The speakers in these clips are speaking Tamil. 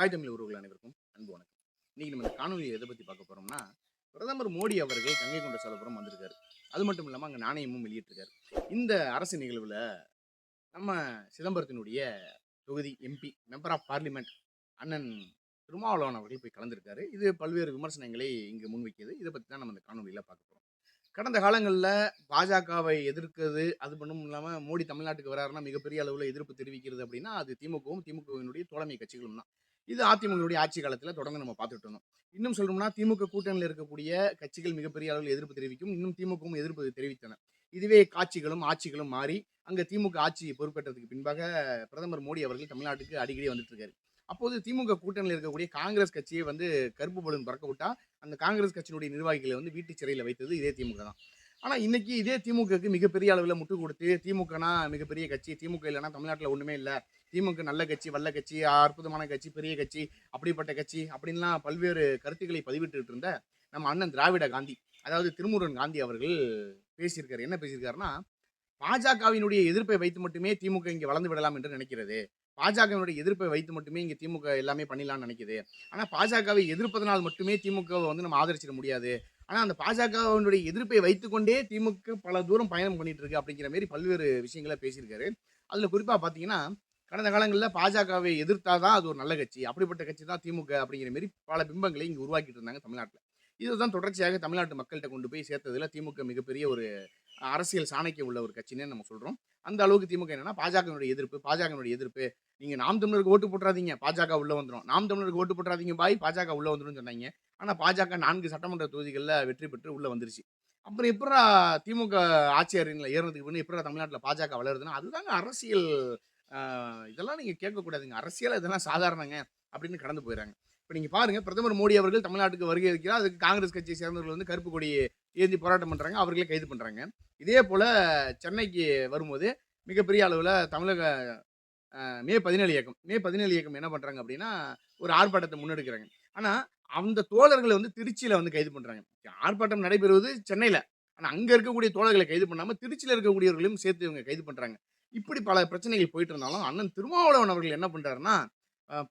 தாய் தமிழ் உறவுகள் அனைவருக்கும் அன்பு வணக்கம். இன்னைக்கு நம்ம இந்த காணொலியை எதை பற்றி பார்க்க போறோம்னா பிரதமர் மோடி அவர்கள் கங்கை கொண்ட சோழபுரம் வந்திருக்காரு. அது மட்டும் இல்லாமல் அங்கே நாணயமும் வெளியிட்டிருக்காரு. இந்த அரசு நிகழ்வில் நம்ம சிதம்பரத்தினுடைய தொகுதி எம்பி மெம்பர் ஆஃப் பார்லிமெண்ட் அண்ணன் திருமாவளவன் அவர்கள் போய் கலந்துருக்காரு. இது பல்வேறு விமர்சனங்களை இங்கு முன்வைக்கிறது. இதை பற்றி தான் நம்ம இந்த காணொலியில் பார்க்க போகிறோம் கடந்த காலங்களில் பாஜகவை எதிர்க்கிறது அது மட்டும் இல்லாமல் மோடி தமிழ்நாட்டுக்கு வராருன்னா மிகப்பெரிய அளவில் எதிர்ப்பு தெரிவிக்கிறது அப்படின்னா அது திமுகவும் திமுகவினுடைய தோழமை கட்சிகளும் தான். இது அதிமுகவுடைய ஆட்சி காலத்தில் தொடர்ந்து நம்ம பார்த்துட்டு இருந்தோம். இன்னும் சொல்லணும்னா திமுக கூட்டணியில் இருக்கக்கூடிய கட்சிகள் மிகப்பெரிய அளவில் எதிர்ப்பு தெரிவிக்கும். இன்னும் திமுகவும் எதிர்ப்பு தெரிவித்தன. இதுவே காட்சிகளும் ஆட்சிகளும் மாறி அங்கே திமுக ஆட்சி பொறுப்பேற்றதுக்கு பின்பாக பிரதமர் மோடி அவர்கள் தமிழ்நாட்டுக்கு அடிக்கடி வந்துட்டு இருக்காரு. அப்போது திமுக கூட்டணியில் இருக்கக்கூடிய காங்கிரஸ் கட்சியை வந்து கருப்பு பலூன் பறக்க விட்டா அந்த காங்கிரஸ் கட்சியினுடைய நிர்வாகிகளை வந்து வீட்டு சிறையில் வைத்தது இதே திமுக தான். ஆனால் இன்னைக்கு இதே திமுகக்கு மிகப்பெரிய அளவில் முட்டு கொடுத்து திமுகனா மிகப்பெரிய கட்சி திமுக இல்லைன்னா தமிழ்நாட்டில் ஒன்றுமே இல்லை. திமுக நல்ல கட்சி வல்ல கட்சி அற்புதமான கட்சி பெரிய கட்சி அப்படிப்பட்ட கட்சி அப்படின்லாம் பல்வேறு கருத்துக்களை பதிவிட்டு இருந்த நம்ம அண்ணன் திராவிட காந்தி அதாவது திருமுருகன் காந்தி அவர்கள் பேசியிருக்காரு. என்ன பேசியிருக்காருன்னா பாஜகவினுடைய எதிர்ப்பை வைத்து மட்டுமே திமுக இங்கே வளர்ந்து விடலாம் என்று நினைக்கிறது. பாஜகவினுடைய எதிர்ப்பை வைத்து மட்டுமே இங்கே திமுக எல்லாமே பண்ணிடலாம்னு நினைக்கிது. ஆனால் பாஜகவை எதிர்ப்பதனால் மட்டுமே திமுகவை வந்து நம்ம ஆதரிச்சிட முடியாது. ஆனால் அந்த பாஜகவினுடைய எதிர்ப்பை வைத்துக்கொண்டே திமுக பல தூரம் பயணம் பண்ணிட்டு இருக்கு அப்படிங்கிற மாதிரி பல்வேறு விஷயங்களை பேசியிருக்காரு. அதில் குறிப்பாக பார்த்தீங்கன்னா கடந்த காலங்களில் பாஜகவை எதிர்த்தாதான் அது ஒரு நல்ல கட்சி. அப்படிப்பட்ட கட்சி தான் திமுக அப்படிங்கிற மாரி பல பிம்பங்களை இங்கே உருவாக்கிட்டு இருந்தாங்க தமிழ்நாட்டில். இதுதான் தொடர்ச்சியாக தமிழ்நாட்டு மக்கள்கிட்ட கொண்டு போய் சேர்த்ததில் திமுக மிகப்பெரிய ஒரு அரசியல் சாணக்கியம் உள்ள ஒரு கட்சின்னு நம்ம சொல்கிறோம் அந்த அளவுக்கு திமுக என்னன்னா பாஜகவினுடைய எதிர்ப்பு பாஜகவினுடைய எதிர்ப்பு. நீங்கள் நாம் தமிழருக்கு ஓட்டு போட்டுறாதீங்க பாஜக உள்ளே வந்துடும் நாம் தமிழருக்கு ஓட்டு போட்டுறாதீங்க பாய் பாஜக உள்ளே வந்துடும் சொன்னாங்க. ஆனால் பாஜக நான்கு சட்டமன்ற தொகுதிகளில் வெற்றி பெற்று உள்ளே வந்துருச்சு. அப்புறம் எப்படா திமுக ஆட்சியரில் ஏறினதுக்கு பிறகு எப்படா தமிழ்நாட்டில் பாஜக வளருதுன்னா அதுதாங்க அரசியல் இதெல்லாம் நீங்கள் கேட்கக்கூடாதுங்க அரசியல் இதெல்லாம் சாதாரணங்க அப்படின்னு கடந்து போயிடறாங்க இப்போ நீங்கள் பாருங்கள் பிரதமர் மோடி அவர்கள் தமிழ்நாட்டுக்கு வருகை இருக்கிறார். அதுக்கு காங்கிரஸ் கட்சியை சேர்ந்தவர்கள் வந்து கருப்பு கொடி ஏந்தி போராட்டம் பண்ணுறாங்க அவர்களே கைது பண்ணுறாங்க இதே போல் சென்னைக்கு வரும்போது மிகப்பெரிய அளவில் தமிழக மே பதினேழு இயக்கம் மே பதினேழு இயக்கம் என்ன பண்ணுறாங்க அப்படின்னா ஒரு ஆர்ப்பாட்டத்தை முன்னெடுக்கிறாங்க. ஆனால் அந்த தோழர்களை வந்து திருச்சியில் வந்து கைது பண்ணுறாங்க ஆர்ப்பாட்டம் நடைபெறுவது சென்னையில். ஆனால் அங்கே இருக்கக்கூடிய தோழர்களை கைது பண்ணாமல் திருச்சியில் இருக்கக்கூடியவர்களையும் சேர்த்து இவங்க கைது பண்ணுறாங்க இப்படி பல பிரச்சனைகள் போயிட்டு இருந்தாலும் அண்ணன் திருமாவளவன் அவர்கள் என்ன பண்ணுறாருன்னா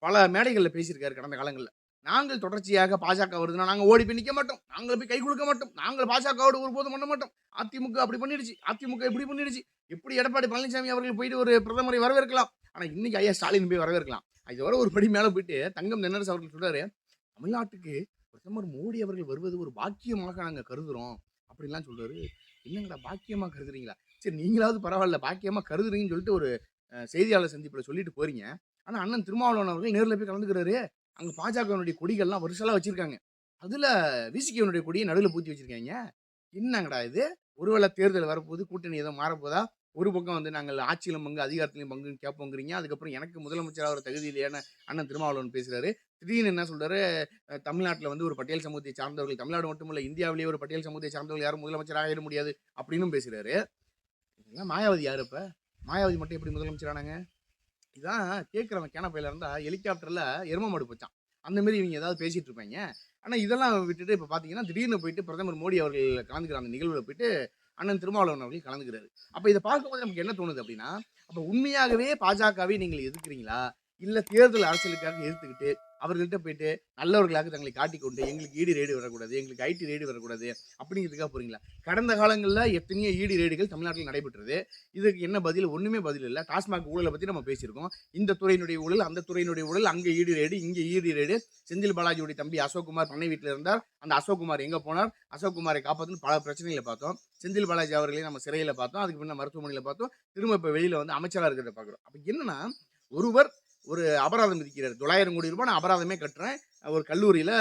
பல மேடைகளில் பேசியிருக்காரு கடந்த காலங்களில். நாங்கள் தொடர்ச்சியாக பாஜக வருதுன்னா நாங்கள் ஓடி போய் நிற்க மாட்டோம். நாங்கள் போய் கை கொடுக்க மாட்டோம். நாங்கள் பாஜகவோடு ஒருபோதும் பண்ண மாட்டோம். அதிமுக அப்படி பண்ணிடுச்சு. அதிமுக இப்படி பண்ணிடுச்சு. எப்படி எடப்பாடி பழனிசாமி அவர்கள் போயிட்டு ஒரு பிரதமரை வரவேற்கலாம்? ஆனால் இன்னைக்கு ஐயா ஸ்டாலின் போய் வரவேற்கலாம். இது வர ஒரு படி மேலே போயிட்டு தங்கம் தென்னரசு அவர்கள் சொல்றாரு தமிழ்நாட்டுக்கு பிரதமர் மோடி அவர்கள் வருவது ஒரு பாக்கியமாக நாங்கள் கருதுறோம். அப்படின்லாம் சொல்றாரு. என்னங்கடா பாக்கியமாக கருதுறீங்களா? சரி நீங்களாவது பரவாயில்ல பாக்கியமாக கருதுறீங்கன்னு சொல்லிட்டு ஒரு செய்தியாளர் சந்திப்பில் சொல்லிட்டு போறீங்க. ஆனால் அண்ணன் திருமாவளவன் அவர்கள் நேரில் போய் கலந்துக்கிறாரு. அங்கே பாஜகவினுடைய கொடிகள்லாம் வருஷலாக வச்சுருக்காங்க. அதில் விசிகேவனுடைய கொடியை நடுவில் பூத்தி வச்சுருக்காங்க. என்னங்கடா இது? ஒருவேளை தேர்தல் வரப்போகுது கூட்டணி ஏதோ மாறப்போதா ஒரு பக்கம் வந்து நாங்கள் ஆட்சியிலும் பங்கு அதிகாரத்திலையும் பங்குன்னு கேட்போங்கிறீங்க. அதுக்கப்புறம் எனக்கு முதலமைச்சராக ஒரு தகுதி இல்லையான அண்ணன் திருமாவளவன் பேசுகிறாரு திடீர்னு என்ன சொல்கிறாரு தமிழ்நாட்டில் வந்து ஒரு பட்டியல் சமூகத்தை சார்ந்தவர்கள் தமிழ்நாடு மட்டுமல்ல இந்தியாவிலேயே ஒரு பட்டியல் சமூகத்தை சார்ந்தவர்கள் யாரும் முதலமைச்சராக ஆகிட முடியாது அப்படின்னும் பேசுகிறாரு இதெல்லாம் மாயாவதி யார் இப்போ மாயாவதி மட்டும் எப்படி முதலமைச்சரானாங்க? இதான் கேட்குறவன் கேனப்பையில் இருந்தால் ஹெலிகாப்டரில் எரும மாடு போச்சான் அந்தமாரி இவங்க ஏதாவது பேசிகிட்டு இருப்பாங்க. ஆனால் இதெல்லாம் விட்டுட்டு இப்போ பார்த்தீங்கன்னா திடீர்னு போயிட்டு பிரதமர் மோடி அவர்கள் கலந்துக்கிற அந்த நிகழ்வில் போயிட்டு அண்ணன் திருமாவளவன் அவர்கள் கலந்துக்கிறாரு. அப்போ இதை பார்க்கும்போது நமக்கு என்ன தோணுது அப்படின்னா அப்போ உண்மையாகவே பாஜகவே நீங்கள் எதிர்க்கிறீங்களா? இல்லை தேர்தல் அரசியலுக்காக எதிர்த்துக்கிட்டு அவர்கள்ட்ட போயிட்டு நல்லவர்களாக தங்களை காட்டிக்கொண்டு எங்களுக்கு ஈடு ரேடு வரக்கூடாது எங்களுக்கு ஐடி ரேடு வரக்கூடாது அப்படிங்கிறதுக்காக போறீங்களா? கடந்த காலங்களில் எத்தனையோ ஈடு ரேடுகள் தமிழ்நாட்டில் நடைபெற்றது. இதுக்கு என்ன பதில்? ஒன்றுமே பதில் இல்லை. டாஸ்மாக் ஊழலை பற்றி நம்ம பேசியிருக்கோம். இந்த துறையினுடைய ஊழல் அந்த துறையினுடைய ஊழல் அங்கே ஈடு ரேடு இங்கே ஈடு ரேடு செந்தில் பாலாஜியுடைய தம்பி அசோக்குமார் பண்ணை வீட்டில் இருந்தார். அந்த அசோக்குமார் எங்கே போனார்? அசோக்குமாரை காப்பாற்றணும் பல பிரச்சனைகளை பார்த்தோம். செந்தில் பாலாஜி அவர்களையும் நம்ம சிறையில் பார்த்தோம். அதுக்கு முன்ன மருத்துவமனையில் பார்த்தோம். திரும்ப இப்போ வெளியில் வந்து அமைச்சராக இருக்கிறத பார்க்குறோம். அப்போ என்னன்னா ஒருவர் ஒரு அபராதம் விதிக்கிறார். தொள்ளாயிரம் கோடி ரூபாய் நான் அபராதமே கட்டுறேன். ஒரு கல்லூரியில்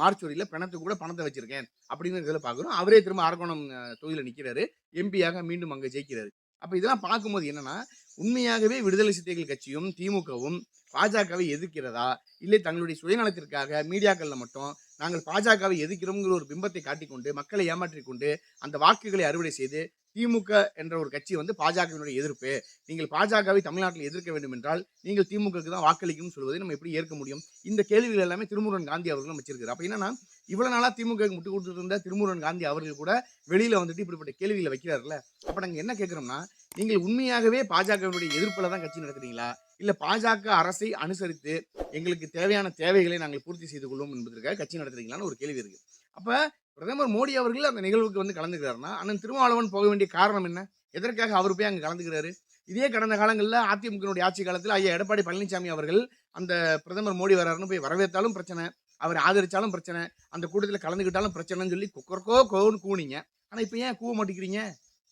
மார்ச்சுரியில் பிணத்து கூட பணத்தை வச்சுருக்கேன் அப்படின்னு இதில் பார்க்குறோம் அவரே திரும்ப அரக்கோணம் தொகுதியில் நிற்கிறாரு எம்பியாக மீண்டும் அங்கே ஜெயிக்கிறாரு. அப்போ இதெல்லாம் பார்க்கும்போது என்னன்னா உண்மையாகவே விடுதலை சிறுத்தைகள் கட்சியும் திமுகவும் பாஜகவை எதிர்க்கிறதா? இல்லை தங்களுடைய சுயநலத்திற்காக மீடியாக்களில் மட்டும் நாங்கள் பாஜகவை எதிர்க்கிறோங்கிற ஒரு பிம்பத்தை காட்டிக்கொண்டு மக்களை ஏமாற்றிக்கொண்டு அந்த வாக்குகளை அறுவடை செய்து திமுக என்ற ஒரு கட்சி வந்து பாஜகவினுடைய எதிர்ப்பு. நீங்கள் பாஜகவை தமிழ்நாட்டில் எதிர்க்க வேண்டும் என்றால் நீங்கள் திமுகவுக்கு தான் வாக்களிக்கும் சொல்வதை நம்ம எப்படி ஏற்க முடியும்? இந்த கேள்விகள் எல்லாமே திருமுருகன் காந்தி அவர்களும் வச்சிருக்காரு அப்ப என்னன்னா இவ்வளவு நாளா திமுக முட்டு கொடுத்துட்டு இருந்த திருமுருகன் காந்தி அவர்கள் கூட வெளியில வந்துட்டு இப்படிப்பட்ட கேள்விகளை வைக்கிறாருல்ல அப்ப நாங்க என்ன கேட்கிறோம்னா நீங்கள் உண்மையாகவே பாஜகவினுடைய எதிர்ப்புல தான் கட்சி நடத்துறீங்களா? இல்ல பாஜக அரசை அனுசரித்து எங்களுக்கு தேவையான தேவைகளை நாங்கள் பூர்த்தி செய்து கொள்வோம் என்பதற்காக கட்சி நடத்துறீங்களான்னு ஒரு கேள்வி இருக்கு. அப்ப பிரதமர் மோடி அவர்கள் அந்த நிகழ்வுக்கு வந்து கலந்துக்கிறாருன்னா அண்ணன் திருமாவளவன் போக வேண்டிய காரணம் என்ன? எதற்காக அவர் போய் அங்கே கலந்துக்கிறாரு? இதே கடந்த காலங்களில் அதிமுகனுடைய ஆட்சி காலத்தில் ஐயா எடப்பாடி பழனிசாமி அவர்கள் அந்த பிரதமர் மோடி வராருன்னு போய் வரவேற்றாலும் பிரச்சனை அவர் ஆதரித்தாலும் பிரச்சனை அந்த கூட்டத்தில் கலந்துக்கிட்டாலும் பிரச்சனைன்னு சொல்லி கொக்கரக்கோ கோன்னு கூனிங்க ஆனால் இப்போ ஏன் கூவ மாட்டேங்கிறீங்க?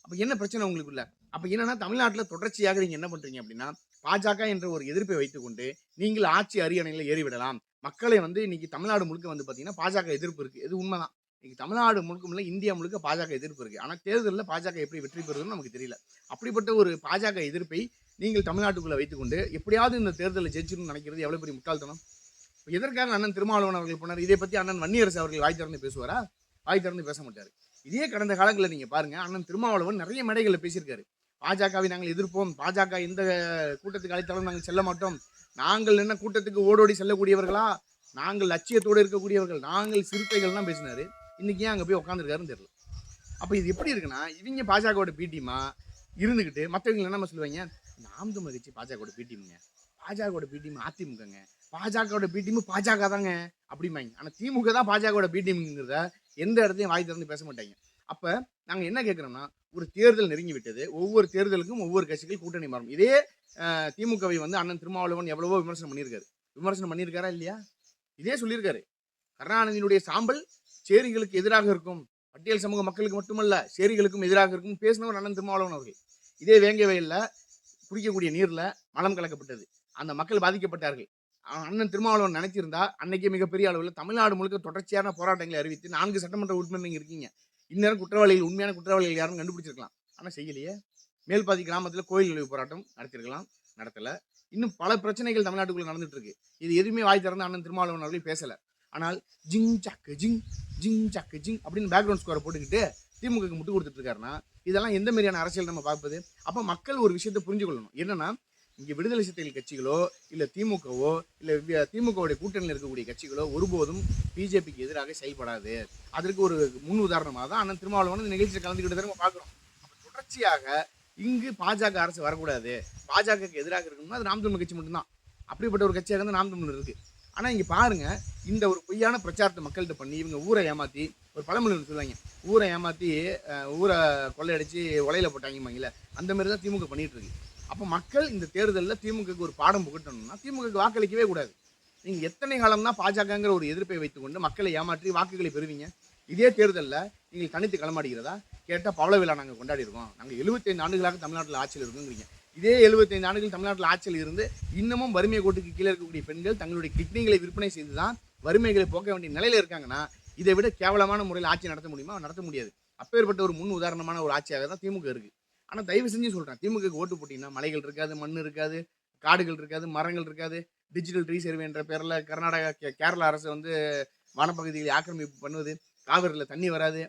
அப்போ என்ன பிரச்சனை உங்களுக்குள்ள அப்போ என்னன்னா தமிழ்நாட்டில் தொடர்ச்சியாக நீங்கள் என்ன பண்ணுறீங்க அப்படின்னா பாஜக என்ற ஒரு எதிர்ப்பை வைத்துக்கொண்டு நீங்கள் ஆட்சி அரியணையில் ஏறிவிடலாம். மக்களை வந்து இன்னைக்கு தமிழ்நாடு முழுக்க வந்து பார்த்தீங்கன்னா பாஜக எதிர்ப்பு இருக்குது இது உண்மைதான். இன்னைக்கு தமிழ்நாடு முழுக்க இல்ல இந்தியா முழுக்க பாஜக எதிர்ப்பு இருக்குது ஆனால் தேர்தலில் பாஜக எப்படி வெற்றி பெறுதுன்னு நமக்கு தெரியல. அப்படிப்பட்ட ஒரு பாஜக எதிர்ப்பை நீங்கள் தமிழ்நாட்டுக்குள்ள வைத்துக்கொண்டு எப்படியாவது இந்த தேர்தலில் ஜெயிச்சுன்னு நினைக்கிறது எவ்வளோ பெரிய முட்டாள்தனம்? எதற்காக அண்ணன் திருமாவளவன் அவர்கள் போனார்? இதை பற்றி அண்ணன் வன்னியரசு அவர்கள் வாய் திறந்து பேசுவாரா? வாய் திறந்து பேச மாட்டார். இதே கடந்த காலங்களில் நீங்கள் பாருங்க அண்ணன் திருமாவளவன் நிறைய மேடைகளில் பேசியிருக்காரு. பாஜகவை நாங்கள் எதிர்ப்போம். பாஜக எந்த கூட்டத்துக்கு அழைத்தாலும் நாங்கள் செல்ல மாட்டோம். நாங்கள் என்ன கூட்டத்துக்கு ஓடோடி செல்லக்கூடியவர்களா? நாங்கள் லட்சியத்தோடு இருக்கக்கூடியவர்கள். நாங்கள் சிறுத்தைகள்லாம் பேசினார். பேசினாரு ஏன் அங்கே போய் உட்காந்துருக்காருன்னு தெரியல. அப்போ இது எப்படி இருக்குன்னா இவங்க பாஜகவோட பிடிமா இருந்துக்கிட்டு மற்றவங்க என்ன சொல்லுவாங்க? நாம் தமிழ் கட்சி பாஜகவோட பிடிமுங்க பாஜகவோட பிடிம் அதிமுகங்க. பாஜகவோட பிடிமு பாஜக தாங்க அப்படிம்பாங்க. ஆனால் திமுக தான் பாஜகவோட பிடிஎம்ங்கிறத எந்த இடத்தையும் வாய் திறந்து பேச மாட்டாங்க. அப்போ நாங்கள் என்ன கேட்குறோம்னா ஒரு தேர்தல் நெருங்கி விட்டது. ஒவ்வொரு தேர்தலுக்கும் ஒவ்வொரு கட்சிகள் கூட்டணி மாறும். இதே திமுகவை வந்து அண்ணன் திருமாவளவன் எவ்வளவோ விமர்சனம் பண்ணியிருக்காரு. விமர்சனம் பண்ணியிருக்காரா இல்லையா? இதே சொல்லியிருக்காரு. கருணாநிதியினுடைய சாம்பல் சேரிகளுக்கு எதிராக இருக்கும். பட்டியல் சமூக மக்களுக்கு மட்டுமல்ல சேரிகளுக்கும் எதிராக இருக்கும் பேசினவர் அண்ணன் திருமாவளவன் அவர்கள். இதே வேங்கை வயலில் குடிக்கக்கூடிய நீரில் மலம் கலக்கப்பட்டது. அந்த மக்கள் பாதிக்கப்பட்டார்கள். அண்ணன் திருமாவளவன் நினைச்சிருந்தா அன்னைக்கே மிகப்பெரிய அளவில் தமிழ்நாடு முழுக்க தொடர்ச்சியான போராட்டங்களை அறிவித்து நான்கு சட்டமன்ற உறுப்பினர் நீங்கள் இருக்கீங்க. இந்நேரம் குற்றவாளிகள் உண்மையான குற்றவாளிகள் யாரும் கண்டுபிடிச்சிருக்கலாம். ஆனால் செய்யலையே. மேல்பாதி கிராமத்தில் கோயில் நுழைவு போராட்டம் நடத்திருக்கலாம் நடத்தலை. இன்னும் பல பிரச்சனைகள் தமிழ்நாட்டுக்குள்ள நடந்துட்டு இருக்கு இது எதுவுமே வாய் திறந்து அண்ணன் திருமாவளவன் அவர்கள் பேசலை. ஆனால் ஜிங் சக்கு ஜிங் ஜிங் சக்கு ஜிங் அப்படின்னு பேக்ரவுண்ட் ஸ்கோரை போட்டுக்கிட்டு திமுகக்கு முட்டு கொடுத்துட்டு இருக்காருன்னா இதெல்லாம் எந்த மாதிரியான அரசியல் நம்ம பார்ப்பது? அப்போ மக்கள் ஒரு விஷயத்தை புரிஞ்சு கொள்ளணும் என்னன்னா இங்கே விடுதலை சிறுத்தைகள் கட்சிகளோ இல்லை திமுகவோ இல்லை திமுகவுடைய கூட்டணியில் இருக்கக்கூடிய கட்சிகளோ ஒருபோதும் பிஜேபிக்கு எதிராக செயல்படாது. அதற்கு ஒரு முன் உதாரணமாக தான் அண்ணன் திருமாவளவன் இந்த நிகழ்ச்சியில் கலந்துக்கிட்டு நம்ம பார்க்குறோம். அப்போ தொடர்ச்சியாக இங்கு பாஜக அரசு வரக்கூடாது. பாஜகவுக்கு எதிராக இருக்கணும்னா அது நாம் தமிழ் கட்சி மட்டும்தான். அப்படிப்பட்ட ஒரு கட்சியாக இருந்தால் நாம் தமிழ் ஆனால் இங்கே பாருங்கள் இந்த ஒரு பொய்யான பிரச்சாரத்தை மக்கள்கிட்ட பண்ணி இவங்க ஊரை ஏமாற்றி ஒரு பழமொழி சொல்லுவாங்க. ஊரை ஏமாற்றி ஊரை கொள்ளையடிச்சு உலையில போட்டாங்க அந்த மாதிரி தான் திமுக பண்ணிகிட்டு இருக்கு. அப்போ மக்கள் இந்த தேர்தலில் திமுகக்கு ஒரு பாடம் புகட்டணும்னா திமுகக்கு வாக்களிக்கவே கூடாது. நீங்கள் எத்தனை காலம்னா பாஜகங்கிற ஒரு எதிர்ப்பை வைத்துக்கொண்டு மக்களை ஏமாற்றி வாக்குகளை பெறுவீங்க? இதே தேர்தலில் நீங்கள் தனித்து களமாடுகிறதா? கேட்டால் பவள விழா நாங்கள் கொண்டாடி இருக்கோம். நாங்கள் எழுபத்தைந்து ஆண்டுகளாக தமிழ்நாட்டில் ஆட்சியில் இருக்கோங்கிறீங்க இதே எழுபத்தைந்து ஆண்டுகள் தமிழ்நாட்டில் ஆட்சியில் இருந்து இன்னமும் வறுமை கோட்டுக்கு கீழே இருக்கக்கூடிய பெண்கள் தங்களுடைய கிட்னிகளை விற்பனை செய்து தான் வறுமைகளை போக்க வேண்டிய நிலையில் இருக்காங்கன்னா இதை விட கேவலமான முறையில் ஆட்சி நடத்த முடியுமா? நடத்த முடியாது. அப்பேற்பட்ட ஒரு முன் உதாரணமான ஒரு ஆட்சியாக தான் திமுக இருக்குது ஆனால் தயவு செஞ்சு சொல்கிறேன் திமுக ஓட்டு போட்டிங்கன்னா மலைகள் இருக்காது மண் இருக்காது காடுகள் இருக்காது மரங்கள் இருக்காது. டிஜிட்டல் ரீசர்வே என்ற பேரில் கர்நாடகா கே- கேரளா அரசு வந்து வனப்பகுதிகளை ஆக்கிரமிப்பு பண்ணுவது காவிரியில் தண்ணி வராது.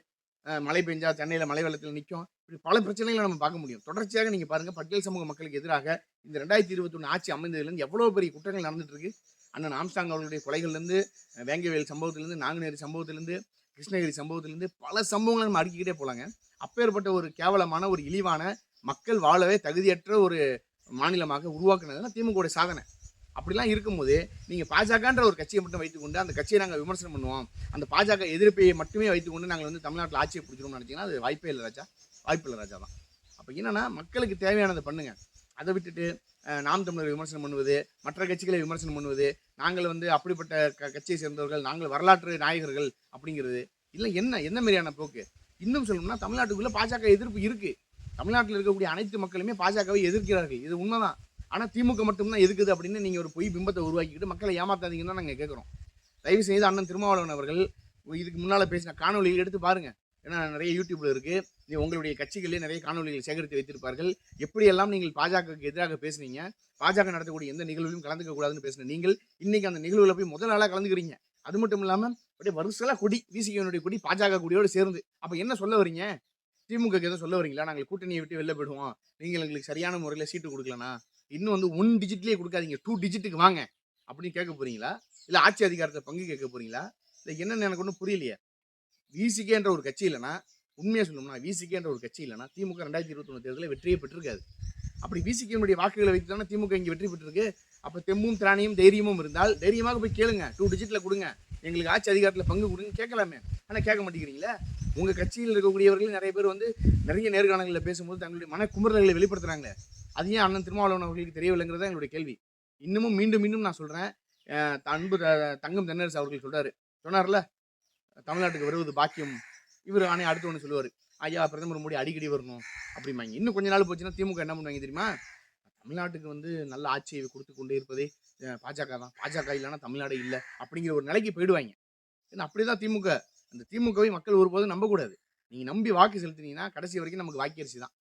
மழை பெஞ்சா சென்னையில் மழை வெள்ளத்தில் நிற்கும் இப்படி பல பிரச்சனைகளை நம்ம பார்க்க முடியும். தொடர்ச்சியாக நீங்கள் பாருங்கள் பட்டியல் சமூக மக்களுக்கு எதிராக இந்த ரெண்டாயிரத்தி இருபத்தொன்று ஆட்சி அமைந்ததுலேருந்து எவ்வளோ பெரிய குற்றங்கள் நடந்துட்டு இருக்கு. அண்ணன் ஆம்ஸ்டாங் அவர்களுடைய கொலைகள்லேருந்து வேங்கவேல் சம்பவத்திலேருந்து நாங்குநேரி சம்பவத்திலேருந்து கிருஷ்ணகிரி சம்பவத்திலேருந்து பல சம்பவங்களை நம்ம அடுக்கிக்கிட்டே போலாங்க. அப்பேற்பட்ட ஒரு கேவலமான ஒரு இழிவான மக்கள் வாழவே தகுதியற்ற ஒரு மாநிலமாக உருவாக்குனதுன்னா திமுகவுடைய சாதனை. அப்படிலாம் இருக்கும்போது நீங்கள் பாஜகன்ற ஒரு கட்சியை மட்டும் வைத்துக்கொண்டு அந்த கட்சியை நாங்கள் விமர்சனம் பண்ணுவோம். அந்த பாஜக எதிர்ப்பை மட்டுமே வைத்துக்கொண்டு நாங்கள் வந்து தமிழ்நாட்டில் ஆட்சியை பிடிச்சிருவோம்னு நினச்சிங்கன்னா அது வாய்ப்பே இல்லை ராஜா. வாய்ப்பு இல்லை ராஜா தான் அப்போ என்னென்னா மக்களுக்கு தேவையானதை பண்ணுங்கள் அதை விட்டுட்டு நாம் தமிழர் விமர்சனம் பண்ணுவது மற்ற கட்சிகளை விமர்சனம் பண்ணுவது நாங்கள் வந்து அப்படிப்பட்ட க கட்சியை சேர்ந்தவர்கள் நாங்கள் வரலாற்று நாயகர்கள் அப்படிங்கிறது. இல்லை என்ன என்ன மாதிரியான போக்கு? இன்னும் சொல்லணும்னா தமிழ்நாட்டுக்குள்ளே பாஜக எதிர்ப்பு இருக்குது தமிழ்நாட்டில் இருக்கக்கூடிய அனைத்து மக்களுமே பாஜகவை எதிர்க்கிறார்கள். இது உண்மைதான். ஆனால் திமுக மட்டும்தான் எதுக்குது அப்படின்னு நீங்கள் ஒரு பொய் பிம்பத்தை உருவாக்கிக்கிட்டு மக்களை ஏமாத்தாதீங்கன்னு தான் நாங்கள் கேட்குறோம் தயவு செய்து அண்ணன் திருமாவளவன் அவர்கள் இதுக்கு முன்னால் பேசின காணொலியில் எடுத்து பாருங்கள் ஏன்னா நிறைய யூடியூப்ல இருக்கு. நீ உங்களுடைய கட்சிகளே நிறைய காணொலிகள் சேகரித்து வைத்திருப்பார்கள். எப்படியெல்லாம் நீங்கள் பாஜகவுக்கு எதிராக பேசுனீங்க? பாஜக நடத்தக்கூடிய எந்த நிகழ்விலும் கலந்துக்க கூடாதுன்னு பேசின நீங்கள் இன்னைக்கு அந்த நிகழ்வுல போய் முதல் நாளாக கலந்துக்கிறீங்க. அது மட்டும் இல்லாமல் அப்படியே வருஷம் கொடி விசிகனுடைய கொடி பாஜக கொடியோடு சேர்ந்து. அப்போ என்ன சொல்ல வரீங்க திமுக எதுவும் சொல்ல வரீங்களா நாங்கள் கூட்டணியை விட்டு வெளில போயிடுவோம். நீங்கள் எங்களுக்கு சரியான முறையில் சீட்டு கொடுக்கலனா? இன்னும் வந்து ஒன் டிஜிட்லேயே கொடுக்காதீங்க. டூ டிஜிட்டுக்கு வாங்க. அப்படின்னு கேட்க போறீங்களா? இல்லை ஆட்சி அதிகாரத்தை பங்கு கேட்க போறீங்களா? இல்லை என்னென்னு எனக்கு ஒன்றும் புரியலையே. விசிகேன்ற ஒரு கட்சி இல்லைன்னா உண்மையாக சொல்லணும்னா விசிகேன்ற ஒரு கட்சி இல்லைன்னா திமுக ரெண்டாயிரத்தி இருபத்தொன்று தேர்தலில் வெற்றியே பெற்றிருக்காது. அப்படி விசிகேனுடைய வாக்குகளை வைத்து தானே திமுக இங்கே வெற்றி பெற்றிருக்கு? அப்போ தெம்பும் திராணியும் தைரியமும் இருந்தால் தைரியமாக போய் கேளுங்க. டூ டிஜிட்டில் கொடுங்க. எங்களுக்கு ஆட்சி அதிகாரத்தில் பங்கு கொடுங்க கேட்கலாமே. ஆனால் கேட்க மாட்டேங்கிறீங்களே? உங்கள் கட்சியில் இருக்கக்கூடியவர்கள் நிறைய பேர் வந்து நிறைய நேர்காணல்களில் பேசும்போது தங்களுடைய மன குமுறல்களை வெளிப்படுத்துகிறாங்க அது ஏன் அண்ணன் திருமாவளவன் அவர்களுக்கு தெரியவில்லைங்கிறது தான் எங்களுடைய கேள்வி. இன்னமும் மீண்டும் மீண்டும் நான் சொல்கிறேன் அன்பு த- தங்கம் தென்னரசு அவர்கள் சொல்கிறாரு சொன்னார்ல? தமிழ்நாட்டுக்கு வருவது பாக்கியம். இவர் ஆனால் அடுத்து ஒன்று சொல்லுவார். ஐயா பிரதமர் மோடி அடிக்கடி வரணும் அப்படிம்பாங்க. இன்னும் கொஞ்ச நாள் போச்சுன்னா திமுக என்ன பண்ணுவாங்க தெரியுமா? தமிழ்நாட்டுக்கு வந்து நல்ல ஆட்சியை கொடுத்து கொண்டே இருப்பதே பாஜக தான். பாஜக இல்லைன்னா தமிழ்நாடு இல்லை அப்படிங்கிற ஒரு நிலைக்கு போயிடுவாங்க. ஏன்னா அப்படிதான் திமுக. அந்த திமுகவை மக்கள் ஒருபோதும் நம்பக்கூடாது. நீங்கள் நம்பி வாக்கு செலுத்தினீங்கன்னா கடைசி வரைக்கும் நமக்கு வாக்கியரிசி தான்.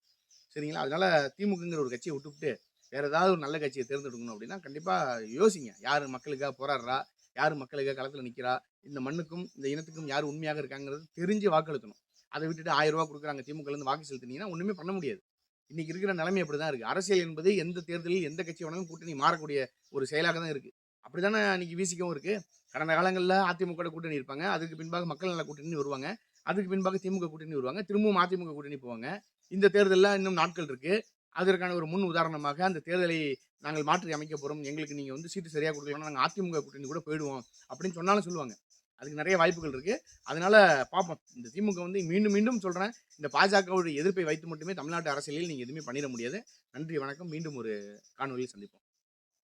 சரிங்களா? அதனால திமுகங்கிற ஒரு கட்சியை விட்டுவிட்டு வேறு ஏதாவது ஒரு நல்ல கட்சியை தேர்ந்தெடுக்கணும் அப்படின்னா கண்டிப்பாக யோசிங்க. யார் மக்களுக்காக போராடுறா? யார் மக்களுக்காக களத்தில் நிற்கிறா இந்த மண்ணுக்கும் இந்த இனத்துக்கும் யார் உண்மையாக இருக்காங்கிறது தெரிஞ்சு வாக்களிக்கணும். அதை விட்டுட்டு ஆயிரம் ரூபா கொடுக்குறாங்க திமுகலேருந்து வாக்கு செலுத்தினீங்கன்னா ஒன்றுமே பண்ண முடியாது. இன்னைக்கு இருக்கிற நிலைமை அப்படி தான் இருக்குது அரசியல் என்பது எந்த தேர்தலில் எந்த கட்சி வேணாலும் கூட்டணி மாறக்கூடிய ஒரு செயலாக தான் இருக்குது அப்படி தானே இன்னைக்கு வீசிக்கவும் இருக்குது கடந்த காலங்களில் அதிமுக கூட்டணி இருப்பாங்க. அதுக்கு பின்பாக மக்கள் நல கூட்டணி வருவாங்க. அதுக்கு பின்பாக திமுக கூட்டணி வருவாங்க. திரும்பவும் அதிமுக கூட்டணி போவாங்க. இந்த தேர்தலில் இன்னும் நாட்கள் இருக்குது அதற்கான ஒரு முன் உதாரணமாக அந்த தேர்தலை நாங்கள் மாற்றி அமைக்க போகிறோம் எங்களுக்கு நீங்கள் வந்து சீட்டு சரியாக கொடுக்கலன்னா நாங்கள் அதிமுக கூட்டணி கூட போயிடுவோம் அப்படின்னு சொன்னாலும் சொல்லுவாங்க. அதுக்கு நிறைய வாய்ப்புகள் இருக்குது அதனால் பார்ப்போம் இந்த திமுக வந்து மீண்டும் மீண்டும் சொல்கிறேன் இந்த பாஜகவுடைய எதிர்ப்பை வைத்து மட்டுமே தமிழ்நாட்டு அரசியலில் நீங்கள் எதுவுமே பண்ணிட முடியாது. நன்றி வணக்கம். மீண்டும் ஒரு காணொலியில் சந்திப்போம்.